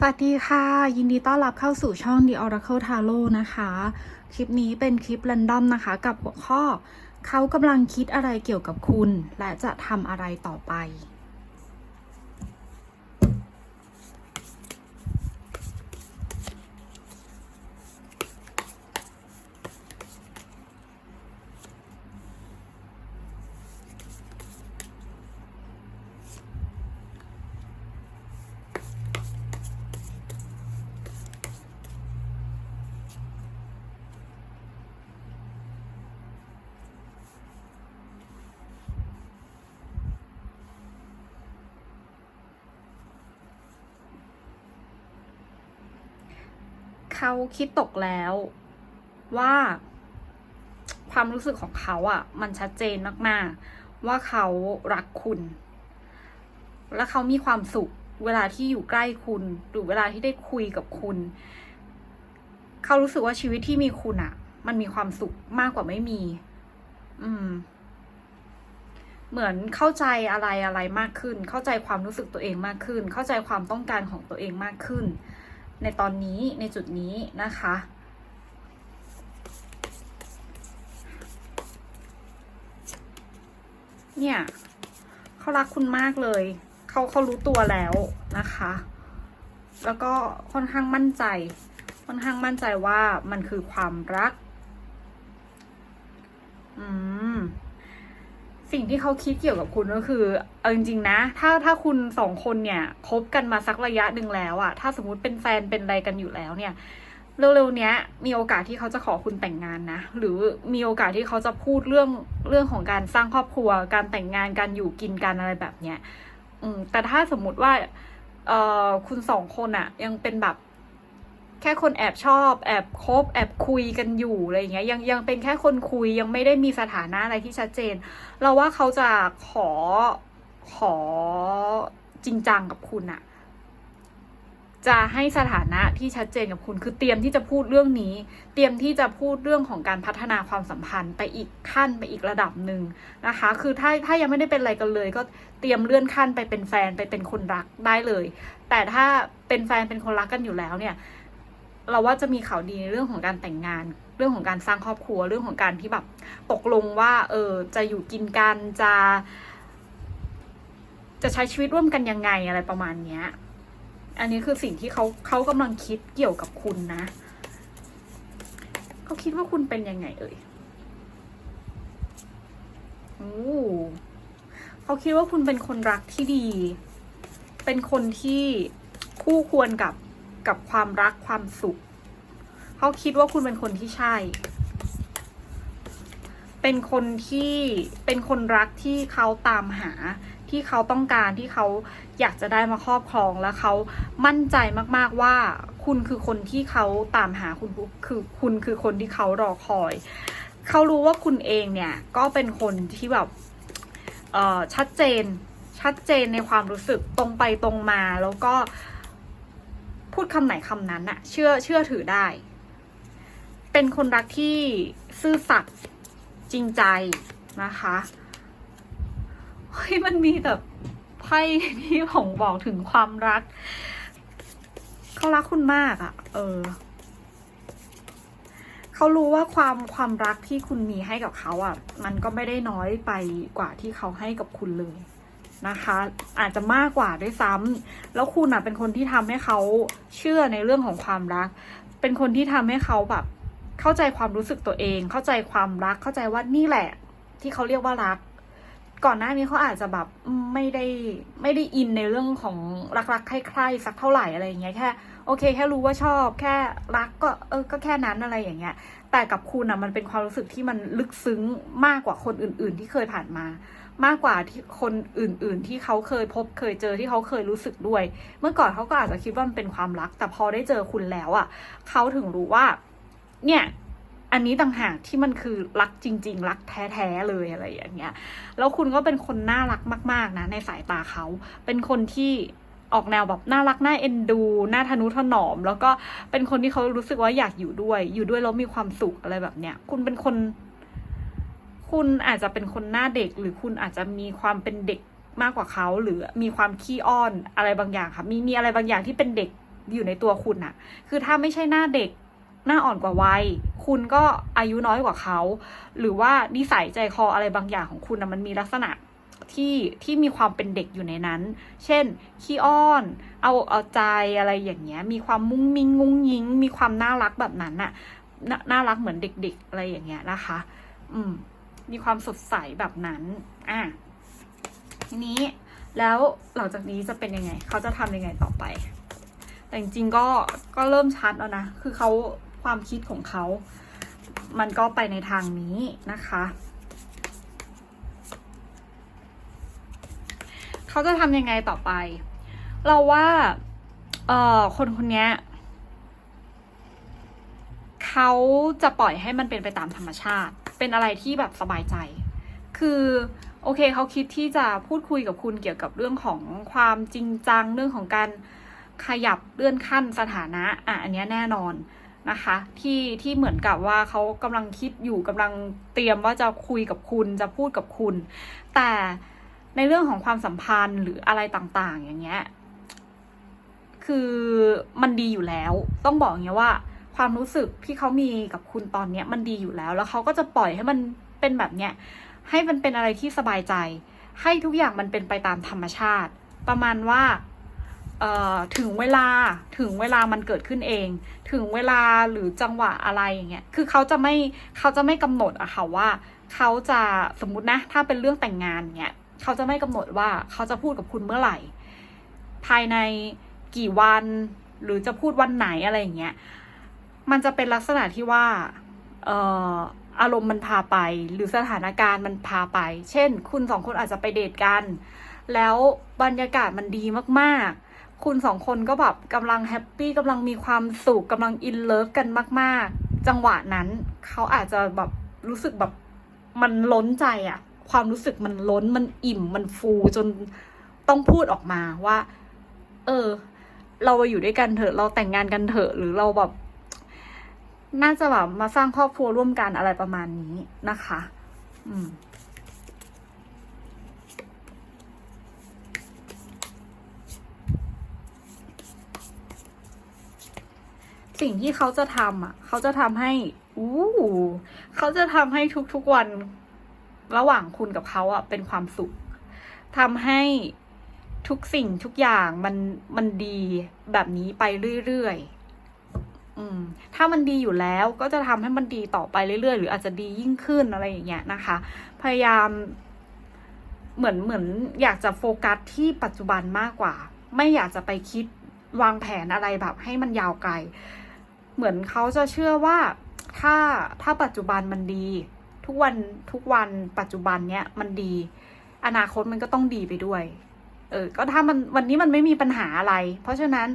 สวัสดีค่ะ ยินดีต้อนรับเข้าสู่ช่อง The Oracle Tarot นะคะ คลิปนี้เป็นคลิป r รนดอมนะคะ กับหัวข้อ เขากำลังคิดอะไรเกี่ยวกับคุณ และจะทำอะไรต่อไป เขาคิดตกแล้วว่า ความรู้สึกของเขาอะ่ะ มันชัดเจนมากๆ ว่าเขารักคุณ และเขามีความสุขเวลาที่อยู่ใกล้คุณ หรือเวลาที่ได้คุยกับคุณ เขารู้สึกว่าชีวิตที่มีคุณอะ่ะ มันมีความสุขมากกว่าไม่มี อืมเหมือนเข้าใจอะไรอะไรมากขึ้น เข้าใจความรู้สึกตัวเองมากขึ้น เข้าใจความต้องการของตัวเองมากขึ้น ในตอนนี้ในจุดนี้นะคะ เนี่ยเขารักคุณมากเลย เขาเขารู้ตัวแล้วนะคะ แล้วก็ค่อนข้างมั่นใจ ค่อนข้างมั่นใจว่ามันคือความรัก อืม สิ่งที่เขาคิดเกี่ยวกับคุณก็คือเอาจริงๆนะ ถ้าถ้าคุณสองคนเนี่ยคบกันมาสักระยะหนึ่งแล้วอะถ้าสมมติเป็นแฟนเป็นอะไรกันอยู่แล้วเนี่ยเร็วๆเนี้ยมีโอกาสที่เขาจะขอคุณแต่งงานนะ หรือมีโอกาสที่เขาจะพูดเรื่องเรื่องของการสร้างครอบครัว การแต่งงานการอยู่กินกันอะไรแบบเนี้ยอืมแต่ถ้าสมมุติว่าเอ่อคุณสองคนอะยังเป็นแบบ แค่คนแอบชอบ แอบคบ แอบคุยกันอยู่อะไรอย่างเงี้ยยังยังเป็นแค่คนคุยยังไม่ได้มีสถานะอะไรที่ชัดเจน เราว่าเขาจะขอขอจริงจังกับคุณอะจะให้สถานะที่ชัดเจนกับคุณ คือเตรียมที่จะพูดเรื่องนี้ เตรียมที่จะพูดเรื่องของการพัฒนาความสัมพันธ์ไปอีกขั้นไปอีกระดับหนึ่งนะคะ คือถ้าถ้ายังไม่ได้เป็นอะไรกันเลย ก็เตรียมเลื่อนขั้นไปเป็นแฟนไปเป็นคนรักได้เลย แต่ถ้าเป็นแฟนเป็นคนรักกันอยู่แล้วเนี่ย เราว่าจะมีข่าวดีในเรื่องของการแต่งงาน เรื่องของการสร้างครอบครัวเรื่องของการที่แบบตกลงว่า เออจะอยู่กินกันจะ จะใช้ชีวิตร่วมกันยังไงอะไรประมาณเนี้ย อันนี้คือสิ่งที่เขาเขากำลังคิดเกี่ยวกับคุณนะเขาคิดว่าคุณเป็นยังไง เอ่ยโอ้เขาคิดว่าคุณเป็นคนรักที่ดี เป็นคนที่คู่ควรกับ กับความรักความสุข เขาคิดว่าคุณเป็นคนที่ใช่ เป็นคนที่เป็นคนรักที่เขาตามหาที่เขาต้องการที่เขาอยากจะได้มาครอบครองแล้วเขามั่นใจมากๆว่า คุณคือคนที่เขาตามหาคุณคือคุณคือคนที่เขารอคอย เขารู้ว่าคุณเองเนี่ยก็เป็นคนที่แบบชัดเจนชัดเจนในความรู้สึกตรงไปตรงมาแล้วก็ พูดคำไหนคำนั้นอะเชื่อเชื่อถือได้ เป็นคนรักที่ซื่อสัตย์จริงใจนะคะเฮ้ยมันมีแบบไพ่ที่ผมบอกถึงความรัก เขารักคุณมากอะเออเขารู้ว่าความความรักที่คุณมีให้กับเขาอะมันก็ไม่ได้น้อยไปกว่าที่เขาให้กับคุณเลย นะคะ อาจจะมากกว่าด้วยซ้ำแล้วคุณอะเป็นคนที่ทำให้เขาเชื่อในเรื่องของความรัก เป็นคนที่ทำให้เขาแบบ เข้าใจความรู้สึกตัวเอง เข้าใจความรัก เข้าใจว่านี่แหละ ที่เขาเรียกว่ารัก ก่อนหน้านี้เขาอาจจะแบบไม่ได้ไม่ได้อินในเรื่องของรักๆใคร่ๆสักเท่าไหร่อะไรอย่างเงี้ยแค่โอเค แค่รู้ว่าชอบ แค่รักก็เออก็แค่นั้นอะไรอย่างเงี้ย แต่กับคุณอะมันเป็นความรู้สึกที่มันลึกซึ้งมากกว่าคนอื่น ๆ ที่เคยผ่านมา มากกว่าที่คนอื่น ๆ ที่เขาเคยพบเคยเจอที่เขาเคยรู้สึกด้วย เมื่อก่อนเขาก็อาจจะคิดว่ามันเป็นความรัก แต่พอได้เจอคุณแล้วอะเขาถึงรู้ว่า เนี่ยอันนี้ต่างหากที่มันคือรักจริง ๆ รักแท้ๆเลยอะไรอย่างเงี้ย แล้วคุณก็เป็นคนน่ารักมาก ๆ นะ ในสายตาเขา เป็นคนที่ ออกแนวแบบน่ารักน่าเอ็นดูน่าทนุถนอม แล้วก็เป็นคนที่เขารู้สึกว่าอยากอยู่ด้วย อยู่ด้วยแล้วมีความสุขอะไรแบบเนี้ย คุณเป็นคน คุณอาจจะเป็นคนหน้าเด็ก หรือคุณอาจจะมีความเป็นเด็กมากกว่าเขาหรือมีความขี้อ้อนอะไรบางอย่างค่ะ มีมีอะไรบางอย่างที่เป็นเด็กอยู่ในตัวคุณอะคือถ้าไม่ใช่หน้าเด็กหน้าอ่อนกว่าวัย คุณก็อายุน้อยกว่าเขา หรือว่านิสัยใจคออะไรบางอย่างของคุณนะมันมีลักษณะ ที่ที่มีความเป็นเด็กอยู่ในนั้น เช่น ขี้อ้อน เอาเอาใจอะไรอย่างเงี้ย มีความมุ้งมิ้งงุ้งยิง มีความน่ารักแบบนั้นน่ะนน่ารักเหมือนเด็ก ๆ อะไรอย่างเงี้ยนะคะ อืม มีความสดใสแบบนั้น อะ ทีนี้ แล้วหลังจากนี้จะเป็นยังไง เขาจะทำยังไงต่อไป แต่จริงๆ ก็ ก็เริ่มชัดแล้วนะ คือเขาความคิดของเขา มันก็ไปในทางนี้นะคะ เขาจะทำยังไงต่อไป เราว่าเอ่อคนคนนี้เขาจะปล่อยให้มันเป็นไปตามธรรมชาติ เป็นอะไรที่แบบสบายใจ คือโอเคเขาคิดที่จะพูดคุยกับคุณเกี่ยวกับเรื่องของความจริงจังเรื่องของการขยับเลื่อนขั้นสถานะอะอันนี้แน่นอนนะคะ ที่ที่เหมือนกับว่าเขากำลังคิดอยู่กำลังเตรียมว่าจะคุยกับคุณจะพูดกับคุณ แต่ ในเรื่องของความสัมพันธ์หรืออะไรต่างๆ อย่างเงี้ย คือมันดีอยู่แล้ว ต้องบอกอย่างเงี้ยว่า ความรู้สึกที่เขามีกับคุณตอนเนี้ย มันดีอยู่แล้ว แล้วเขาก็จะปล่อยให้มันเป็นแบบเนี้ย ให้มันเป็นอะไรที่สบายใจ ให้ทุกอย่างมันเป็นไปตามธรรมชาติ ประมาณว่าเอ่อถึงเวลาถึงเวลามันเกิดขึ้นเอง ถึงเวลาหรือจังหวะอะไรอย่างเงี้ยคือเขาจะไม่เขาจะไม่กำหนดอะค่ะว่า เขาจะสมมตินะ ถ้าเป็นเรื่องแต่งงานเงี้ย เขาจะไม่กำหนดว่าเขาจะพูดกับคุณเมื่อไหร่ ภายในกี่วันหรือจะพูดวันไหนอะไรอย่างเงี้ย มันจะเป็นลักษณะที่ว่าเอ่ออารมณ์มันพาไป หรือสถานการณ์มันพาไป เช่น คุณสองคนอาจจะไปเดทกัน แล้วบรรยากาศมันดีมากๆ คุณสองคนก็แบบกำลังแฮปปี้กำลังมีความสุขกำลังอินเลิฟกันมาก ๆ จังหวะนั้นเขาอาจจะแบบรู้สึกแบบมันล้นใจอะ ความรู้สึกมันล้นมันอิ่มมันฟูจนต้องพูดออกมาว่า เออ เราอยู่ด้วยกันเถอะ เราแต่งงานกันเถอะหรือเราแบบ น่าจะแบบมาสร้างครอบครัวร่วมกันอะไรประมาณนี้นะคะ อืมสิ่งที่เขาจะทำอะ เขาจะทำให้ อู้ เขาจะทำให้ทุกๆวัน ระหว่างคุณกับเขาอะเป็นความสุขทำให้ทุกสิ่งทุกอย่างมันมันดีแบบนี้ไปเรื่อยๆอืม ถ้ามันดีอยู่แล้วก็จะทำให้มันดีต่อไปเรื่อยๆ หรืออาจจะดียิ่งขึ้นอะไรอย่างเงี้ยนะคะ พยายามเหมือนเหมือนอยากจะโฟกัสที่ปัจจุบันมากกว่า ไม่อยากจะไปคิดวางแผนอะไรแบบให้มันยาวไกล เหมือนเขาจะเชื่อว่าถ้าถ้าปัจจุบันมันดี ทุกวันทุกวันปัจจุบันเนี้ยมันดี อนาคตมันก็ต้องดีไปด้วย เออ ก็ถ้ามันวันนี้มันไม่มีปัญหาอะไร เพราะฉะนั้น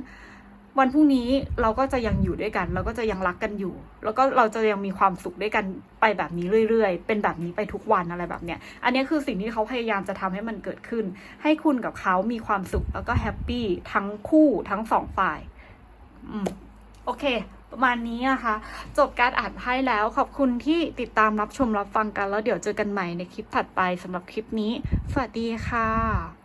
วันพรุ่งนี้เราก็จะยังอยู่ด้วยกัน เราก็จะยังรักกันอยู่ แล้วก็เราจะยังมีความสุขด้วยกันไปแบบนี้เรื่อยๆ เป็นแบบนี้ไปทุกวันอะไรแบบเนี้ย อันนี้คือสิ่งที่เขาพยายามจะทำให้มันเกิดขึ้น ให้คุณกับเขามีความสุขแล้วก็แฮปปี้ทั้งคู่ทั้งสองฝ่าย อืม โอเค ประมาณนี้นะคะ จบการอ่านไพ่แล้วขอบคุณที่ติดตามรับชมรับฟังกัน แล้วเดี๋ยวเจอกันใหม่ในคลิปถัดไปสำหรับคลิปนี้ สวัสดีค่ะ